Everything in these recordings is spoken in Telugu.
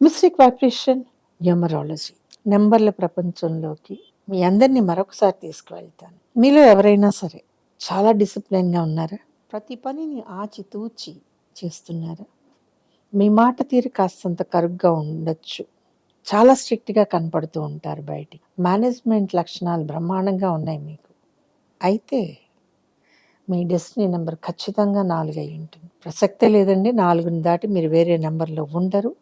మిస్టిక్ వైబ్రేషన్ న్యూమరాలజీ నెంబర్ల ప్రపంచంలోకి మీ అందరినీ మరొకసారి తీసుకువెళ్తాను. మీలో ఎవరైనా సరే చాలా డిసిప్లిన్గా ఉన్నారా? ప్రతి పనిని ఆచితూచి చేస్తున్నారా? మీ మాట తీరు కాస్తంత కరుగ్గా ఉండొచ్చు. చాలా స్ట్రిక్ట్గా కనపడుతూ ఉంటారు బయటికి. మేనేజ్మెంట్ లక్షణాలు బ్రహ్మాండంగా ఉన్నాయి మీకు. అయితే మీ డెస్టినీ నెంబర్ ఖచ్చితంగా నాలుగు అయి ఉంటుంది. ప్రసక్తే లేదండి నాలుగుని దాటి మీరు వేరే నెంబర్లో ఉండరు.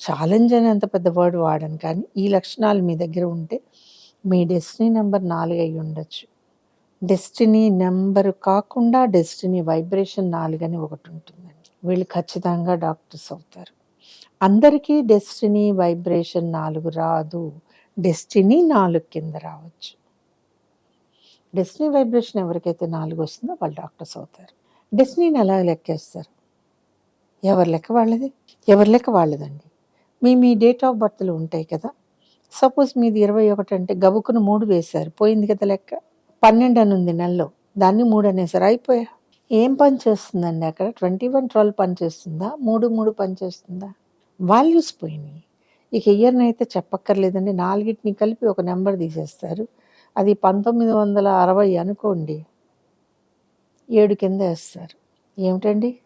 ఛాలెంజ్ అని అంత పెద్ద వర్డ్ వాడను కానీ ఈ లక్షణాలు మీ దగ్గర ఉంటే మీ డెస్టినీ నెంబర్ నాలుగు అయి ఉండొచ్చు. డెస్టినీ నెంబర్ కాకుండా డెస్టినీ వైబ్రేషన్ నాలుగు అని ఒకటి ఉంటుందండి. వీళ్ళు ఖచ్చితంగా డాక్టర్స్ అవుతారు. అందరికీ డెస్టినీ వైబ్రేషన్ నాలుగు రాదు. డెస్టినీ నాలుగు కింద రావచ్చు. డెస్టినీ వైబ్రేషన్ ఎవరికైతే నాలుగు వస్తుందో వాళ్ళు డాక్టర్స్ అవుతారు. డెస్టినీని ఎలా లెక్కేస్తారు? ఎవరి లెక్క వాళ్ళది? ఎవరి లెక్క వాళ్ళదండి? మీ మీ డేట్ ఆఫ్ బర్త్లు ఉంటాయి కదా. సపోజ్ మీది ఇరవై ఒకటి అంటే గబుకును మూడు వేశారు. పోయింది కదా లెక్క. పన్నెండు అని ఉంది నెలలో. దాన్ని మూడు అనేసారు అయిపోయా. ఏం పని చేస్తుందండి అక్కడ? ట్వంటీ వన్ ట్వెల్వ్ పని చేస్తుందా? మూడు మూడు పని చేస్తుందా? వాల్యూస్ పోయినాయి. ఇక ఇయర్ని అయితే చెప్పక్కర్లేదండి. నాలుగిటిని కలిపి ఒక నెంబర్ తీసేస్తారు. అది పంతొమ్మిది వందల అరవై అనుకోండి. ఏడు కింద వేస్తారు. ఏమిటండి?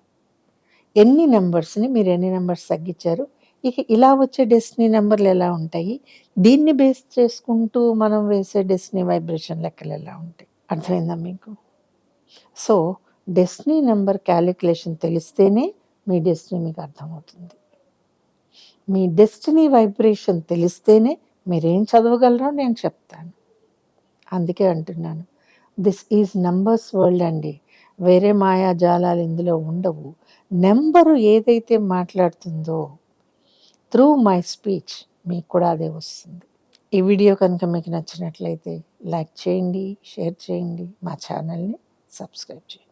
ఎన్ని నెంబర్స్ని మీరు ఎన్ని నెంబర్స్ తగ్గించారు? ఇక ఇలా వచ్చే డెస్టినీ నెంబర్లు ఎలా ఉంటాయి? దీన్ని బేస్ చేసుకుంటూ మనం వేసే డెస్టినీ వైబ్రేషన్ లెక్కలు ఎలా ఉంటాయి? అర్థమైందా మీకు? సో డెస్టినీ నెంబర్ క్యాలిక్యులేషన్ తెలిస్తేనే మీ డెస్టినీ మీకు అర్థమవుతుంది. మీ డెస్టినీ వైబ్రేషన్ తెలిస్తేనే మీరేం చదవగలరో నేను చెప్తాను. అందుకే అంటున్నాను దిస్ ఈజ్ నంబర్స్ వరల్డ్ అండి. వేరే మాయాజాలాలు ఇందులో ఉండవు. నెంబరు ఏదైతే మాట్లాడుతుందో త్రూ మై స్పీచ్ మీకు కూడా అదే వస్తుంది. ఈ వీడియో కనుక మీకు నచ్చినట్లయితే లైక్ చేయండి షేర్ చేయండి మా ఛానల్ని సబ్స్క్రైబ్ చేయండి.